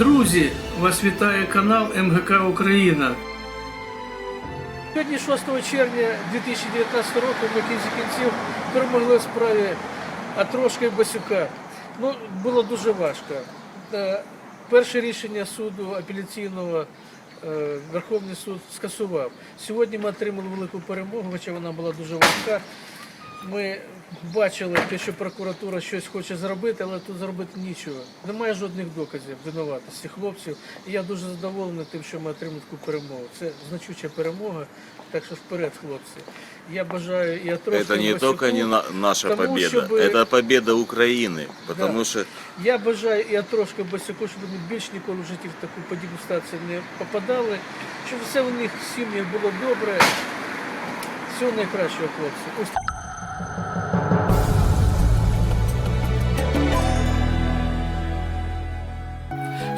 Друзі, вас вітає канал МГК Україна. Сьогодні 6 червня 2019 року ми кінці кінців перемогли в справі Атрошка Басюка. Ну, було дуже важко. Перше рішення суду апеляційного е, Верховний суд скасував. Сьогодні ми отримали велику перемогу, хоча вона була дуже важка. Ми бачили те, що прокуратура щось хоче зробити, але тут зробити нічого. Немає жодних доказів винуватості хлопців. І я дуже задоволений тим, що ми отримали таку перемогу. Це значуща перемога. Так що вперед, хлопці. Я бажаю і Атрошку, Это і не Васюку, только не на- наша тому, победа, щоби- это победа Украины, потому Да. что Я бажаю і Атрошка Басяку, щоб вони більш ніколи в житті в таку подібну ситуацію не попадали, щоб все у них в сім'ях було добре. Всього найкращого, хлопці. Ось